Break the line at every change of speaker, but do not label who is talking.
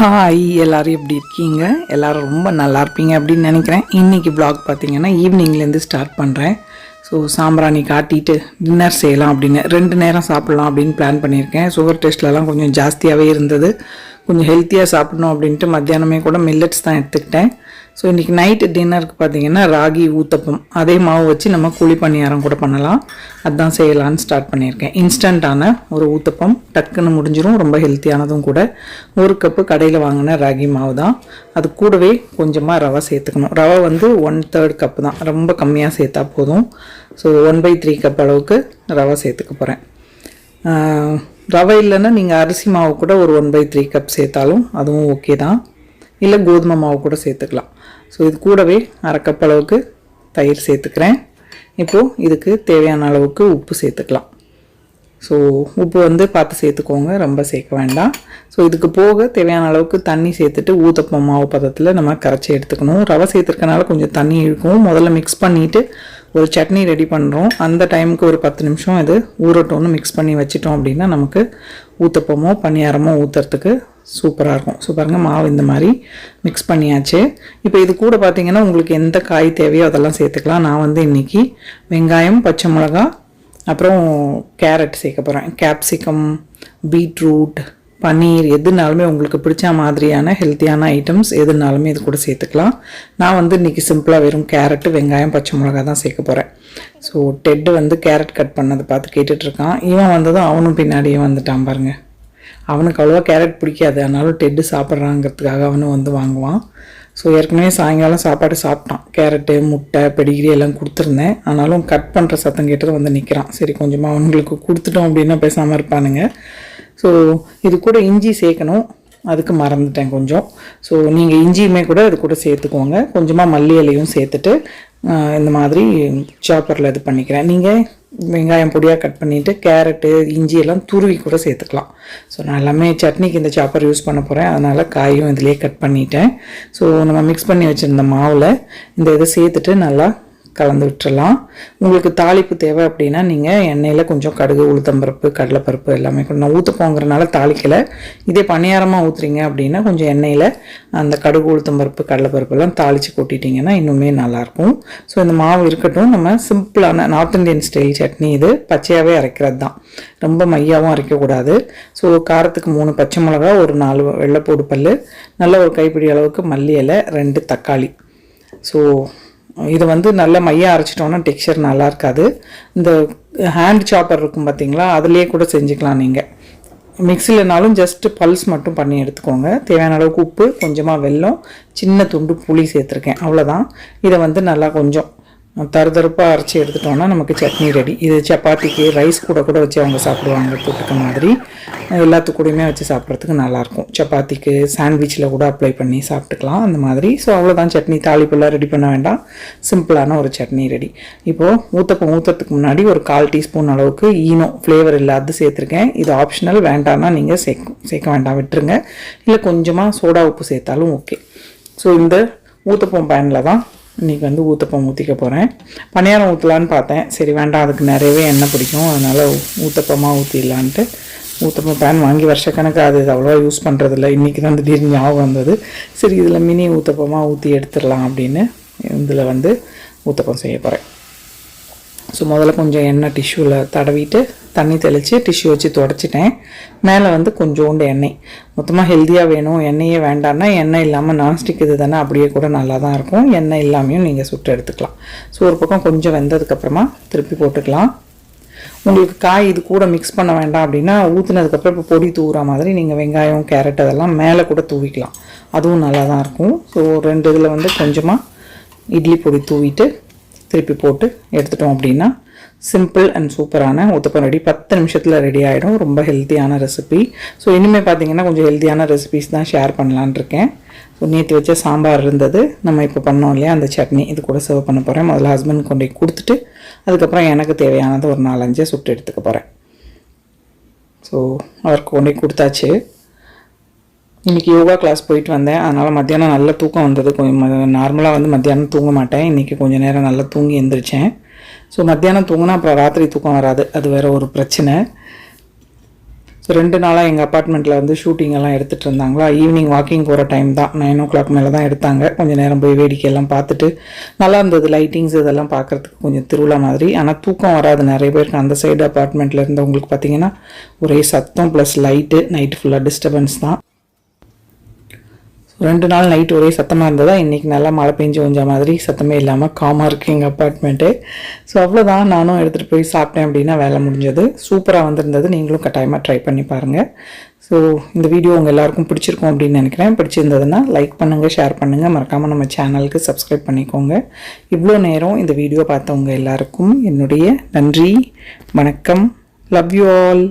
Hi எல்லோரும் எப்படி இருக்கீங்க? எல்லோரும் ரொம்ப நல்லா இருப்பீங்க அப்படின்னு நினைக்கிறேன். இன்றைக்கி ப்ளாக் பார்த்தீங்கன்னா ஈவினிங்லேருந்து ஸ்டார்ட் பண்ணுறேன் ஸோ சாம்பிராணி காட்டிட்டு டின்னர் செய்யலாம் அப்படின்னு. ரெண்டு நேரம் சாப்பிட்லாம் அப்படின்னு பிளான் பண்ணியிருக்கேன். சுகர் டெஸ்ட்லலாம் கொஞ்சம் ஜாஸ்தியாகவே இருந்தது. கொஞ்சம் ஹெல்த்தியாக சாப்பிடணும் அப்படின்ட்டு மத்தியானமே கூட மில்லட்ஸ் தான் எடுத்துக்கிட்டேன். ஸோ இன்றைக்கி நைட்டு டின்னருக்கு பார்த்தீங்கன்னா ராகி ஊத்தப்பம் அதே மாவு வச்சு நம்ம குழி பணியாரம் கூட பண்ணலாம். அதான் செய்யலான்னு ஸ்டார்ட் பண்ணியிருக்கேன். இன்ஸ்டண்ட்டான ஒரு ஊத்தப்பம் டக்குன்னு முடிஞ்சிடும் ரொம்ப ஹெல்த்தியானதும் கூட ஒரு கப்பு கடையில் வாங்கின ராகி மாவு தான் அது கூடவே கொஞ்சமாக ரவை சேர்த்துக்கணும். ரவை வந்து ஒன் தேர்ட் கப்பு தான். ரொம்ப கம்மியாக சேர்த்தா போதும். So one by three cup அளவுக்கு ரவை சேர்த்துக்க போகிறேன் ரவை இல்லைன்னா நீங்கள் அரிசி மாவு கூட ஒரு ஒன் பை த்ரீ கப் சேர்த்தாலும் அதுவும் ஓகே தான். இல்லை கோதுமை மாவு கூட சேர்த்துக்கலாம். ஸோ இது கூடவே அரைக்கப்பளவுக்கு அளவுக்கு தயிர் சேர்த்துக்கிறேன். இப்போது இதுக்கு தேவையான அளவுக்கு உப்பு சேர்த்துக்கலாம். ஸோ உப்பு வந்து பார்த்து சேர்த்துக்கோங்க ரொம்ப சேர்க்க வேண்டாம். ஸோ இதுக்கு போக தேவையான அளவுக்கு தண்ணி சேர்த்துட்டு ஊத்தப்பம் மாவு பதத்தில் நம்ம கரைச்சி எடுத்துக்கணும். ரவை சேர்த்துருக்கனால கொஞ்சம் தண்ணி இழுக்கும். முதல்ல மிக்ஸ் பண்ணிவிட்டு ஒரு சட்னி ரெடி பண்ணுறோம் அந்த டைமுக்கு ஒரு பத்து நிமிஷம் இது ஊறட்டோன்னு மிக்ஸ் பண்ணி வச்சிட்டோம் அப்படின்னா நமக்கு ஊத்தப்பமோ பணியாரமோ ஊற்றுறதுக்கு சூப்பராக இருக்கும். ஸோ பாருங்கள் மாவு இந்த மாதிரி மிக்ஸ் பண்ணியாச்சு. இப்போ இது கூட பார்த்தீங்கன்னா உங்களுக்கு எந்த காய் தேவையோ அதெல்லாம் சேர்த்துக்கலாம். நான் வந்து இன்றைக்கி வெங்காயம் பச்சை மிளகா அப்புறம் கேரட் சேர்க்க போகிறேன் கேப்சிகம் பீட்ரூட் பன்னீர் எதுனாலுமே உங்களுக்கு பிடிச்ச மாதிரியான ஹெல்த்தியான ஐட்டம்ஸ் எதுனாலுமே இது கூட சேர்த்துக்கலாம். நான் வந்து இன்றைக்கி சிம்பிளாக வெறும் கேரட்டு வெங்காயம் பச்சை மிளகா தான் சேர்க்க போகிறேன் ஸோ டெட்டு வந்து கேரட் கட் பண்ணதை பார்த்து கேட்டுட்ருக்கான் இவன் வந்ததும் அவனும் பின்னாடியே வந்துட்டான் பாருங்கள் அவனுக்கு அவ்வளோவா கேரட் பிடிக்காது. அதனால டெட்டு சாப்பிட்றாங்கிறதுக்காக அவனும் வந்து வாங்குவான். ஸோ ஏற்கனவே சாயங்காலம் சாப்பாடு சாப்பிட்டான். கேரட்டு முட்டை பெடிகிரி எல்லாம் கொடுத்துருந்தேன். ஆனாலும் கட் பண்ணுற சத்தம் கேட்டது வந்து நிற்கிறான் சரி கொஞ்சமாக அவங்களுக்கு கொடுத்துட்டோம் அப்படின்னா பேசாமல் இருப்பானுங்க. ஸோ இது கூட இஞ்சி சேர்க்கணும். அதுக்கு மறந்துட்டேன் கொஞ்சம். ஸோ நீங்கள் இஞ்சியுமே கூட அது கூட சேர்த்துக்கோங்க. கொஞ்சமாக மல்லி இலையும் சேர்த்துட்டு இந்த மாதிரி சாப்பரில் இது பண்ணிக்கிறேன். நீங்கள் வெங்காயம் பொடியாக கட் பண்ணிவிட்டு கேரட்டு இஞ்சி எல்லாம் துருவி கூட சேர்த்துக்கலாம். ஸோ நான் எல்லாமே சட்னிக்கு இந்த சாப்பர் யூஸ் பண்ண போகிறேன் அதனால் காயும் இதிலே கட் பண்ணிட்டேன். ஸோ நம்ம மிக்ஸ் பண்ணி வச்சுருந்த மாவில் இந்த இதை சேர்த்துட்டு நல்லா கலந்து விட்டுறலாம் உங்களுக்கு தாளிப்பு தேவை அப்படின்னா நீங்கள் எண்ணெயில் கொஞ்சம் கடுகு உளுத்தம்பருப்பு கடலைப்பருப்பு எல்லாமே கொஞ்சம் நான் ஊற்றப்போங்கிறனால தாளிக்கலை. இதே பணியாரமாக ஊற்றுறீங்க அப்படின்னா கொஞ்சம் எண்ணெயில் அந்த கடுகு உளுத்தம்பருப்பு கடலைப்பருப்பெல்லாம் தாளித்து கொட்டிட்டிங்கன்னா இன்னுமே நல்லாயிருக்கும். ஸோ இந்த மாவு இருக்கட்டும் நம்ம சிம்பிளான நார்த் இந்தியன் ஸ்டைல் சட்னி இது பச்சையாகவே அரைக்கிறது தான் ரொம்ப மையாகவும் அரைக்கக்கூடாது. ஸோ காரத்துக்கு மூணு பச்சை மிளகா ஒரு நாலு வெள்ளைப்பூடு பல் நல்ல ஒரு கைப்பிடி அளவுக்கு மல்லி இலை ரெண்டு தக்காளி. ஸோ இதை வந்து நல்ல மையாக அரைச்சிட்டோன்னா டெக்ஸ்சர் நல்லா இருக்காது. இந்த ஹேண்ட் சாப்பர் இருக்கும் பார்த்தீங்களா அதுலேயே கூட செஞ்சுக்கலாம் நீங்கள் மிக்சிலனாலும் ஜஸ்ட் பல்ஸ் மட்டும் பண்ணி எடுத்துக்கோங்க. தேவையான அளவுக்கு உப்பு கொஞ்சமாக வெல்லம் சின்ன துண்டு புளி சேர்த்துருக்கேன். அவ்வளோதான் இதை வந்து நல்லா கொஞ்சம் தருதருப்பாக அரைச்சி எடுத்துட்டோன்னா நமக்கு சட்னி ரெடி இது சப்பாத்திக்கு ரைஸ் கூட கூட வச்சு அவங்க சாப்பிடுவாங்க தொட்டுக்க மாதிரி. எல்லாத்துக்கூடையுமே வச்சு சாப்பிட்றதுக்கு நல்லாயிருக்கும். சப்பாத்திக்கு சாண்ட்விச்சில் கூட அப்ளை பண்ணி சாப்பிட்டுக்கலாம் அந்த மாதிரி. ஸோ அவ்வளோதான் சட்னி தாளிப்பெல்லாம் ரெடி பண்ண வேண்டாம். சிம்பிளான ஒரு சட்னி ரெடி இப்போது ஊற்றப்பம் ஊற்றுறதுக்கு முன்னாடி ஒரு கால் டீஸ்பூன் அளவுக்கு ஈனோ ஃப்ளேவர் இல்லாத சேர்த்துருக்கேன். இது ஆப்ஷனல் வேண்டாம்னா நீங்கள் சேர்க்க சேர்க்க வேண்டாம். விட்டுருங்க. இல்லை கொஞ்சமாக சோடா உப்பு சேர்த்தாலும் ஓகே ஸோ இந்த ஊற்றப்பம் பேனில் தான் இன்றைக்கி வந்து ஊத்தப்பம் ஊற்றிக்க போகிறேன் பணியாரம் ஊற்றலான்னு பார்த்தேன். சரி வேண்டாம் அதுக்கு நிறையவே எண்ணெய் பிடிக்கும். அதனால் ஊத்தப்பமாக ஊற்றிடலான்ட்டு ஊத்தப்பம் பேன் வாங்கி வருஷக்கணக்கு அது அவ்வளோவா யூஸ் பண்ணுறதில்ல இன்றைக்கி தான் திடீர்னு ஞாபகம் வந்தது. சரி இதில் மினி ஊத்தப்பமாக ஊற்றி எடுத்துடலாம் அப்படின்னு இதில் வந்து ஊத்தப்பம் செய்ய போகிறேன் ஸோ முதல்ல கொஞ்சம் எண்ணெய் டிஷ்யூவில் தடவிட்டு தண்ணி தெளித்து டிஷ்யூ வச்சு தொடச்சிட்டேன். மேலே வந்து கொஞ்சோண்டு எண்ணெய். மொத்தமாக ஹெல்த்தியாக வேணும். எண்ணெயே வேண்டாம்னா எண்ணெய் இல்லாமல் நான்ஸ்டிக் இது தானே அப்படியே கூட நல்லா தான் இருக்கும். எண்ணெய் இல்லாமையும் நீங்கள் சுட்டு எடுத்துக்கலாம். ஸோ ஒரு பக்கம் கொஞ்சம் வெந்ததுக்கப்புறமா திருப்பி போட்டுக்கலாம். உங்களுக்கு காய் இது கூட மிக்ஸ் பண்ண வேண்டாம் அப்படின்னா ஊற்றுனதுக்கப்புறம் இப்போ பொடி தூவுற மாதிரி நீங்கள் வெங்காயம் கேரட் அதெல்லாம் மேலே கூட தூவிக்கலாம். அதுவும் நல்லா தான் இருக்கும். ஸோ ரெண்டு இதில் வந்து கொஞ்சமாக இட்லி பொடி தூவிட்டு திருப்பி போட்டு எடுத்துட்டோம் அப்படின்னா சிம்பிள் அண்ட் சூப்பரான ஊத்தப்பம் ரெடி பத்து நிமிஷத்தில் ரெடி ஆகிடும் ரொம்ப ஹெல்த்தியான ரெசிபி ஸோ இனிமேல் பார்த்தீங்கன்னா கொஞ்சம் ஹெல்த்தியான ரெசிபிஸ் தான் ஷேர் பண்ணலான்னு இருக்கேன். ஸோ நேற்று வச்ச சாம்பார் இருந்தது. நம்ம இப்போ பண்ணோம் இல்லையா? அந்த சட்னி. இது கூட சர்வ் பண்ண போகிறேன் முதல்ல ஹஸ்பண்ட் கொண்டு போய் கொடுத்துட்டு அதுக்கப்புறம் எனக்கு தேவையானது ஒரு நாலஞ்சு சுட்டு எடுத்துக்க போகிறேன் ஸோ அவருக்கு கொண்டு கொடுத்தாச்சு. இன்றைக்கி யோகா கிளாஸ் போயிட்டு வந்தேன். அதனால் மத்தியானம் நல்ல தூக்கம் வந்தது. கொஞ்சம் நார்மலாக வந்து மத்தியானம் தூங்க மாட்டேன். இன்றைக்கி கொஞ்சம் நேரம் நல்லா தூங்கி எழுந்திரிச்சேன் ஸோ மத்தியானம் தூங்கினா அப்புறம் ராத்திரி தூக்கம் வராது. அது வேறு ஒரு பிரச்சனை. ஸோ ரெண்டு நாளாக எங்கள் அப்பார்ட்மெண்ட்டில் வந்து ஷூட்டிங்கெல்லாம் எடுத்துகிட்டு இருந்தாங்களா? ஈவினிங் வாக்கிங் போகிற டைம் தான். நைன் ஓ கிளாக் மேலே தான் எடுத்தாங்க. கொஞ்சம் நேரம் போய் வேடிக்கையெல்லாம் பார்த்துட்டு நல்லா இருந்தது. லைட்டிங்ஸ் இதெல்லாம் பார்க்குறதுக்கு கொஞ்சம் திருவிழா மாதிரி. ஆனால் தூக்கம் வராது. நிறைய பேருக்கு அந்த சைடு அப்பார்ட்மெண்ட்டில் இருந்தவங்களுக்கு பார்த்தீங்கன்னா ஒரே சத்தம் ப்ளஸ் லைட்டு நைட்டு ஃபுல்லாக டிஸ்டர்பன்ஸ் தான். ரெண்டு நாள் நைட் ஒரே சத்தமாக இருந்ததா? இன்றைக்கி நல்லா மழை பெஞ்சு கொஞ்சம் மாதிரி சத்தமே இல்லாமல் காமாக இருக்குது எங்கள் அப்பார்ட்மெண்ட்டு ஸோ அவ்வளோதான் நானும் எடுத்துகிட்டு போய் சாப்பிட்டேன் அப்படின்னா வேலை முடிஞ்சது. சூப்பராக வந்திருந்தது. நீங்களும் கட்டாயமாக ட்ரை பண்ணி பாருங்கள் ஸோ இந்த வீடியோ உங்கள் எல்லாருக்கும் பிடிச்சிருக்கும் அப்படின்னு நினைக்கிறேன். பிடிச்சிருந்ததுன்னா லைக் பண்ணுங்கள் ஷேர் பண்ணுங்கள் மறக்காமல் நம்ம சேனலுக்கு சப்ஸ்கிரைப் பண்ணிக்கோங்க. இவ்வளோ நேரம் இந்த வீடியோ பார்த்தவங்க எல்லாருக்கும் என்னுடைய நன்றி வணக்கம். Love you all